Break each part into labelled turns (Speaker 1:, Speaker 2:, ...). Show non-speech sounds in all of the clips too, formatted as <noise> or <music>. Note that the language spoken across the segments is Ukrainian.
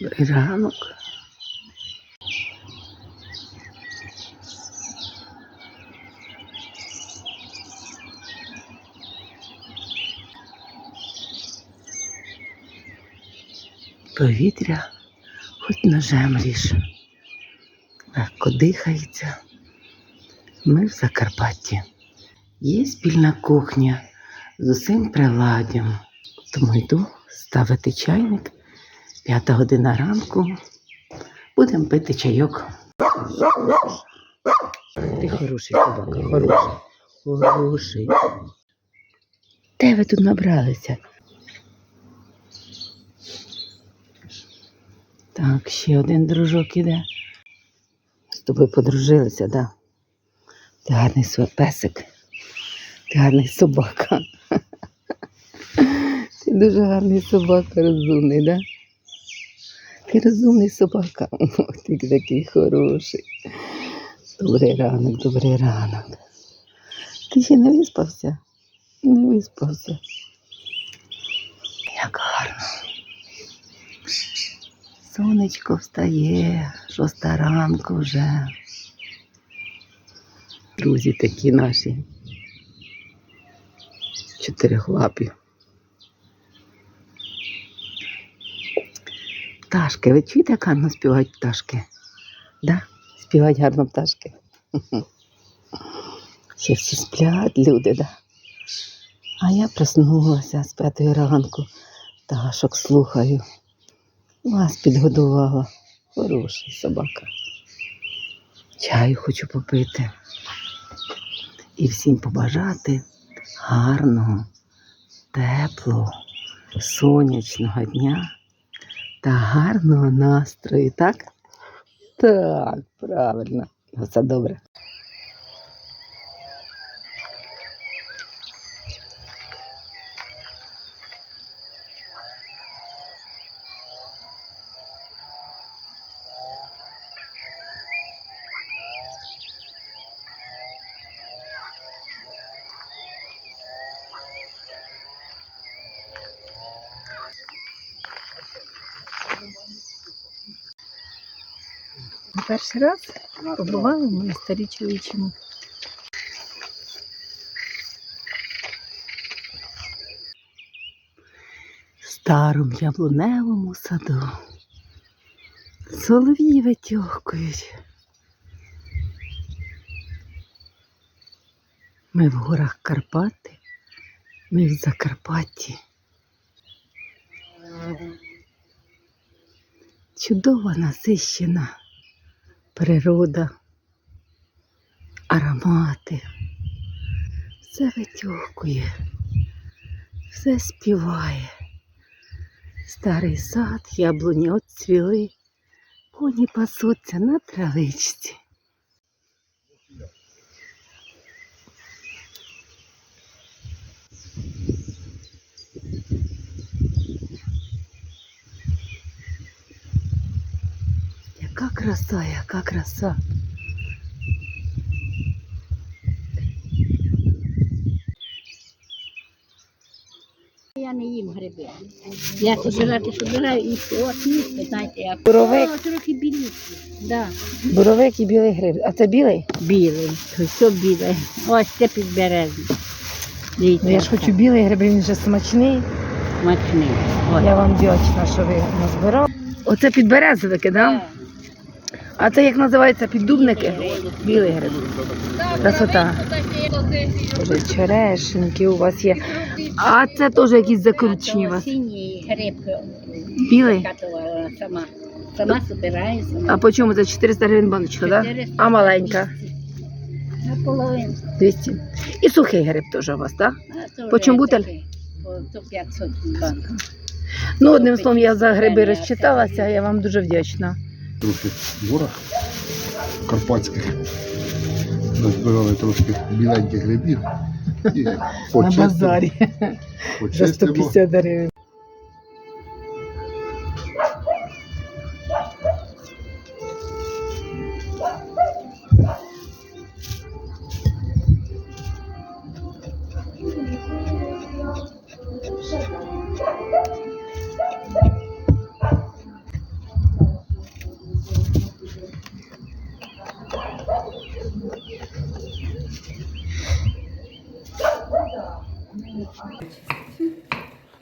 Speaker 1: Добрий ранок. Повітря хоч ножем ріж. Легко дихається. Ми в Закарпатті. Є спільна кухня з усім приладдям. Тому йду ставити чайник. П'ята година ранку. Будемо пити чайок. Ти хороший собака, хороший. Хороший. Де ви тут набралися? Так, ще один дружок іде. З тобою подружилися, да? Ти гарний песик. Ти гарний собака. <laughs> Ти дуже гарний собака, розумний, да? Ти розумний собака. <laughs> О, ти такий хороший. Добрий ранок, добрий ранок. Ти ще не виспався? Не виспався. Як гарно. Сонечко встає, шоста ранку вже. Друзі такі наші. Чотирихлапі. Пташки, ви чуєте, як гарно співають пташки? Да? Співають гарно пташки. <laughs> Ще всі сплять люди, да? А я проснулася з п'ятої ранку, пташок слухаю. Вас підгодувала. Хороший собака. Чаю хочу попити. І всім побажати гарного, теплого, сонячного дня та гарного настрою, так? Так, правильно. Все добре. Перший раз побували в монастирі чоловічому. Старому яблуневому саду. Солов'ї витьохкують. Ми в горах Карпати, ми в Закарпатті. Чудова насищена природа, аромати. Все витьохкує, все співає. Старий сад, яблуні отцвіли, коні пасуться на травичці. Яка краса, яка краса.
Speaker 2: Я не їм гриби. Я собирати собираю і от їсти, знаєте, як.
Speaker 1: Буровик.
Speaker 2: О, трохи біліші. Да.
Speaker 1: Буровик і білий гриб. А це білий?
Speaker 2: Білий, то все біле. Ось це підберезний. Дивіться,
Speaker 1: Ну я ж хочу білий гриб, він вже смачний.
Speaker 2: смачний. Ось.
Speaker 1: Я вам вдячна, що ви назбирали. Оце підберезовики, да? А це як називається піддубники? Білий гриб. Красота. Боже, черешеньки у вас є. А це теж якісь закручені у вас.
Speaker 2: Синій гриб
Speaker 1: Білий?
Speaker 2: сама. Сама.
Speaker 1: А по чому це 400 гривень баночка?
Speaker 2: 400.
Speaker 1: А маленька?
Speaker 2: Наполовину.
Speaker 1: 200. І сухий гриб теж у вас, так? По чому бутель?
Speaker 2: По 500 банк.
Speaker 1: Ну, одним словом, я за гриби розчиталася, я вам дуже вдячна.
Speaker 3: Трохи в горах карпатських. Назбирали трошки біленьких грибів і
Speaker 1: На
Speaker 3: почистимо,
Speaker 1: за
Speaker 3: почистимо
Speaker 1: 150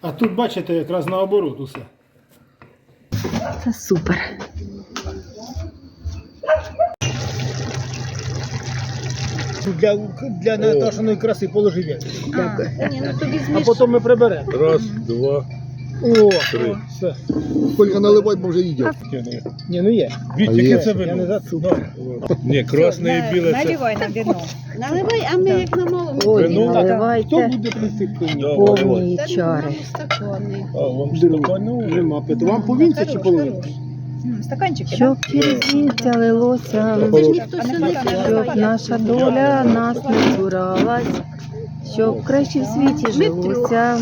Speaker 1: А
Speaker 4: тут, бачите, якраз наоборот усе.
Speaker 5: Це супер.
Speaker 4: Для для Наташиної краси положи
Speaker 5: в'язку.
Speaker 4: А потім ми приберемо.
Speaker 6: Раз, два.
Speaker 4: О, все.
Speaker 6: Сколько наливай, бо вже їдять.
Speaker 4: Ні, ну є.
Speaker 6: А є.
Speaker 4: це вино. Я не за
Speaker 6: Ні, красне і біле.
Speaker 7: Наливай нам вино.
Speaker 2: Наливай, а ми як намолимо.
Speaker 5: Ой,
Speaker 6: Вино?
Speaker 4: Хто
Speaker 5: наливайте
Speaker 4: буде присипки?
Speaker 5: повні чари.
Speaker 4: А, вам стакану? Нема питу. Вам повінці чи половинці?
Speaker 7: М, Стаканчики, да?
Speaker 5: Щоб через вінця лилося,
Speaker 2: Це ж ніхто сюди не
Speaker 5: щоб наша доля нас не цуралась, щоб краще в світі жилося.